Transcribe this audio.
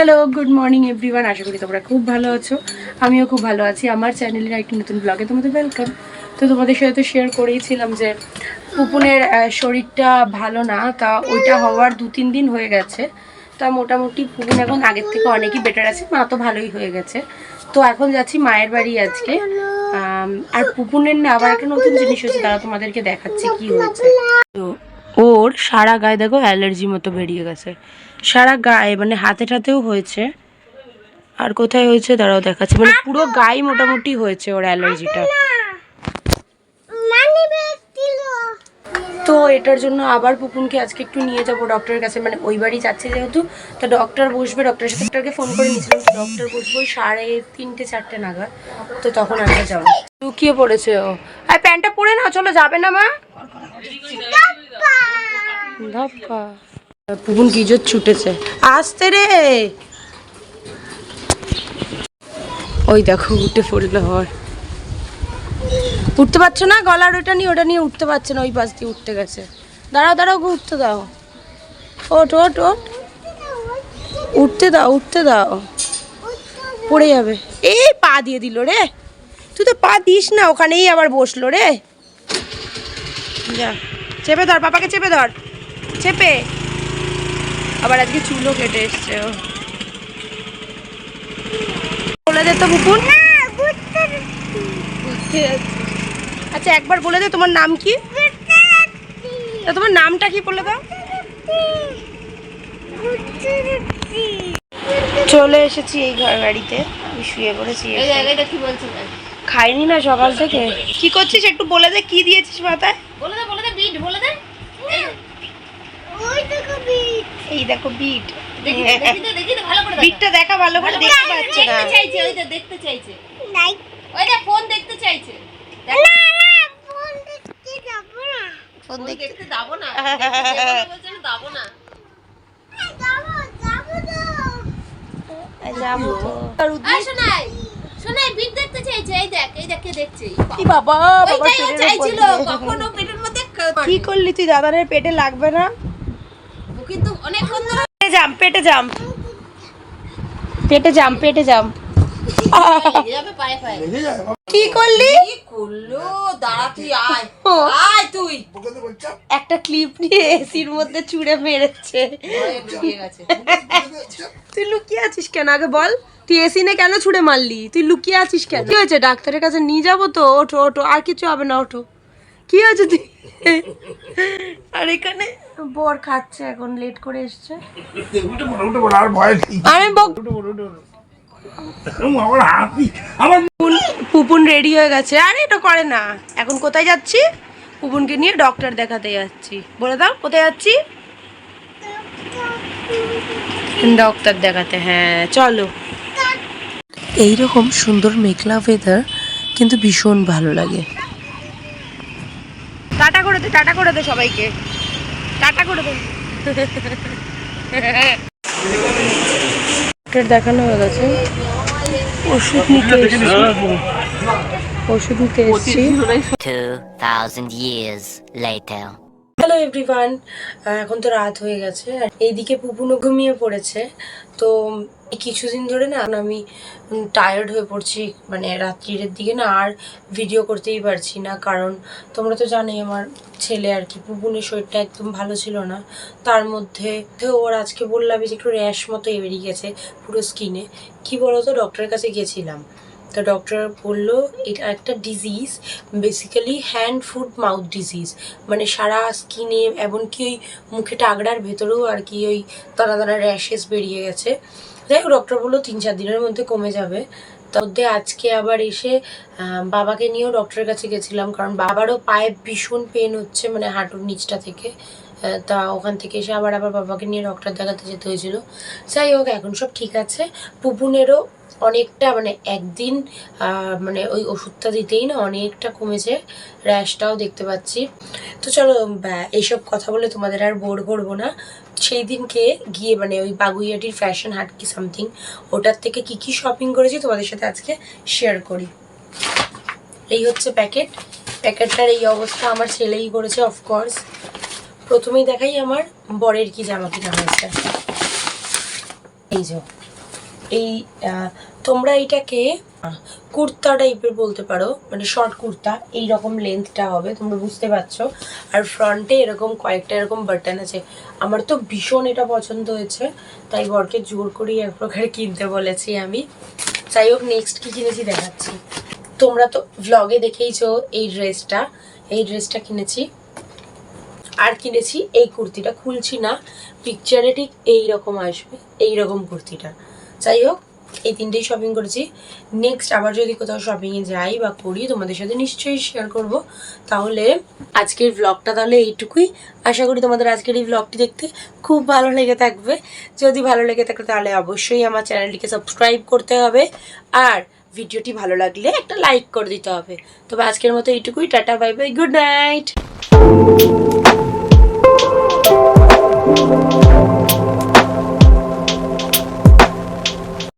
Hello good morning everyone আশা করি তোমরা খুব ভালো আছো। আমিও খুব ভালো আছি। আমার চ্যানেলের একটি নতুন ব্লগে তোমাদের ওয়েলকাম তো তোমাদের সাথে তো শেয়ার করেইছিলাম যে পুপুনের শরীরটা ভালো না, তা ওইটা হওয়ার দু তিন দিন হয়ে গেছে। তা মোটামুটি পুপুন এখন আগের থেকে অনেকই বেটার আছে, মা তো ভালোই হয়ে গেছে। তো এখন যাচ্ছি মায়ের বাড়ি আজকে। আর পুপুনের না, আবার একটা নতুন জিনিস হচ্ছে তারা তোমাদেরকে দেখাচ্ছে কি হয়েছে। তো ওর সারা গায়ে দেখো অ্যালার্জি মতো বেরিয়ে গেছে। সারা গায়ে মানে হাতে টাতেও হয়েছে। আর কোথায় হয়েছে দাঁড়াও দেখাচ্ছে। মানে পুরো গায়ে মোটামুটি হয়েছে ওর অ্যালার্জিটা। তো এটার জন্য আবার পুপুনকে আজকে একটু নিয়ে যাব ডক্টরের কাছে। মানে ওই বাড়ি যাচ্ছে যেহেতু, তো ডক্টর বসবে। ডক্টরের সাথে ডক্টরকে ফোন করে নিয়েছিলাম। ডক্টর বসবো সাড়ে তিনটে, চারটে নাগাদ। তো তখন আমরা যাব। লুকিয়ে পড়েছে ও। আর প্যান্টটা পরে না চলো যাবে না মা? ধাপ্পা পুকুন কি জোর ছুটেছে। আসতে রে। ওই দেখো, উঠে পড়ল হর উঠতে পারছ না? গলার ওটা নিয়ে ওটা নিয়ে উঠতে পারছে না, ওই পাশ দিয়ে উঠতে গেছে। দাঁড়াও দাঁড়াও উঠতে দাও। ওট ওট ওট উঠতে দাও উঠতে দাও। পড়ে যাবে। এই পা দিয়ে দিল রে। তুই তো পা দিস না, ওখানেই আবার বসল রে। যা, চেপে ধর পাপাকে চেপে ধর। চেপে। আবার আজকে চুলও কেটে এসছে ও। বলে দে তো বুকুন আচ্ছা একবার বলে দে তোমার নাম কি? তা তোমার নামটা কি বলে দাও? চলে এসেছি এই ঘর বাড়িতে। আমি শুয়ে পড়েছি খাইনি না সকাল থেকে। কি করছিস একটু বলে দে কি দিয়েছিস মাথায়? বলে দে বলে দে বিট বলে দে। এই দেখো বিট দেখি দেখি দেখি ভালো করে দেখা। বিটটা দেখা ভালো করে দেখতে পাচ্ছে না। দেখতে চাইছে ওই দেখতে চাইছে। ওই যে ফোন দেখতে চাইছে। দেখ, ফোন ফোন দেখতে দেখতে যাব না। বলছে না, যাব না। যাব তো। এই শোনাই শোনাই বিট দেখতে চাইছে এই দেখ এই দেখ কে দেখছে কি বাবা চাইছিল কখনো পেটের মধ্যে কি করলি তুই দাদারের পেটে লাগবে না? কিন্তু অনেকক্ষণ ধরে পেটে জাম পেটে জাম পেটে জাম পেটে কি করলি? করল? দাঁড়া তুই আয়। আয় তুই। একটা ক্লিপ নিয়ে এসির মধ্যে চুড়ে মেরেছে। তুই লুকিয়ে আছিস কেন? আগে বল। তুই এসি নে কেন ছুড়ে মারলি? তুই লুকিয়ে আছিস কেন? কি হয়েছে? ডাক্তারের কাছে নিয়ে যাব তো? ওঠো ওঠো। আর কিছু হবে না ওঠো। কি আছে আর এখানে বর খাচ্ছে, এখন লেট করে এসছে। পুপুন রেডি হয়ে গেছে। আরে এটা করে না। এখন কোথায় যাচ্ছি? পুপুনকে নিয়ে ডক্টর দেখাতে যাচ্ছি। বলে দাও, কোথায় যাচ্ছি? ডক্টর দেখাতে হ্যাঁ চলো। এইরকম সুন্দর মেঘলা ওয়েদার কিন্তু ভীষণ ভালো লাগে। টাটা করে দে টাটা করে দে সবাইকে। টাটা করে দে। দেখানো হয়ে গেছে। ওষুধ নিতে ওষুধ নিতে এসেছি। 2,000 years later. হ্যালো এভরিওয়ান এখন তো রাত হয়ে গেছে, আর এইদিকে পুপুনও ঘুমিয়ে পড়েছে। তো কিছুদিন ধরে না আমি টায়ার্ড হয়ে পড়ছি মানে রাত্রির দিকে না আর ভিডিও করতেই পারছি না। কারণ তোমরা তো জানোই আমার ছেলে আর কি, পুপুনের শরীরটা একদম ভালো ছিল না। তার মধ্যে ওর আজকে বললাম যে একটু র্যাশ মতো বেরিয়ে গেছে পুরো স্কিনে কি বলতো? ডক্টরের কাছে গেছিলাম। তো ডক্টর বলল, এটা একটা disease basically hand food mouth disease মানে সারা স্কিনে এমনকি ওই মুখে টাগড়ার ভেতরেও আর কি ওই দানা দানা র্যাশেস বেরিয়ে গেছে। যাই হোক ডক্টর বলল, তিন চার দিনের মধ্যে কমে যাবে। তার মধ্যে আজকে আবার এসে বাবাকে নিয়েও ডক্টরের কাছে গেছিলাম, কারণ বাবারও পায়ে ভীষণ পেন হচ্ছে মানে হাঁটুর নিচটা থেকে। তা ওখান থেকে এসে আবার আবার বাবাকে নিয়ে ডক্টর দেখাতে যেতে হয়েছিল। যাই হোক, এখন সব ঠিক আছে। পুপুনেরও অনেকটা মানে একদিন মানে ওই ওষুধটা দিতেই না অনেকটা কমেছে, র্যাশটাও দেখতে পাচ্ছি। তো চলো এইসব কথা বলে তোমাদের আর বোর করব না। সেই দিনকে গিয়ে মানে ওই বাগুইয়াটির ফ্যাশন হাট কি সামথিং ওটার থেকে কি কি শপিং করেছি তোমাদের সাথে আজকে শেয়ার করি। এই হচ্ছে প্যাকেট প্যাকেটটার এই অবস্থা, আমার ছেলেই করেছে অফকোর্স প্রথমেই দেখাই আমার বরের কি জামা কিনা হয়েছে। এই যে। এই তোমরা এটাকে কুর্তা টাইপের বলতে পারো মানে শর্ট কুর্তা এই রকম লেন্থটা হবে, তোমরা বুঝতে পারছ। আর ফ্রন্টে এরকম কয়েকটা এরকম বাটন আছে। আমার তো ভীষণ এটা পছন্দ হয়েছে, তাই বরকে জোর করেই এক প্রকার কিনতে বলেছি আমি। যাই হোক নেক্সট কি কিনেছি দেখাচ্ছি। তোমরা তো ভ্লগে দেখেইছো এই ড্রেসটা এই ড্রেসটা কিনেছি। আর কিনেছি এই কুর্তিটা, খুলছি না পিকচারে ঠিক এই রকম আসবে, এইরকম কুর্তিটা। যাই হোক, এই তিনটেই শপিং করেছি। নেক্সট আবার যদি কোথাও শপিংয়ে যাই বা করি তোমাদের সাথে নিশ্চয়ই শেয়ার করব। তাহলে আজকের ব্লগটা তাহলে এইটুকুই। আশা করি তোমাদের আজকের এই ব্লগটি দেখতে খুব ভালো লেগে থাকবে। যদি ভালো লেগে থাকে, তাহলে অবশ্যই আমার চ্যানেলটিকে সাবস্ক্রাইব করতে হবে। আর ভিডিওটি ভালো লাগলে একটা লাইক করে দিতে হবে। তবে আজকের মতো এইটুকুই। Tata bye bye good night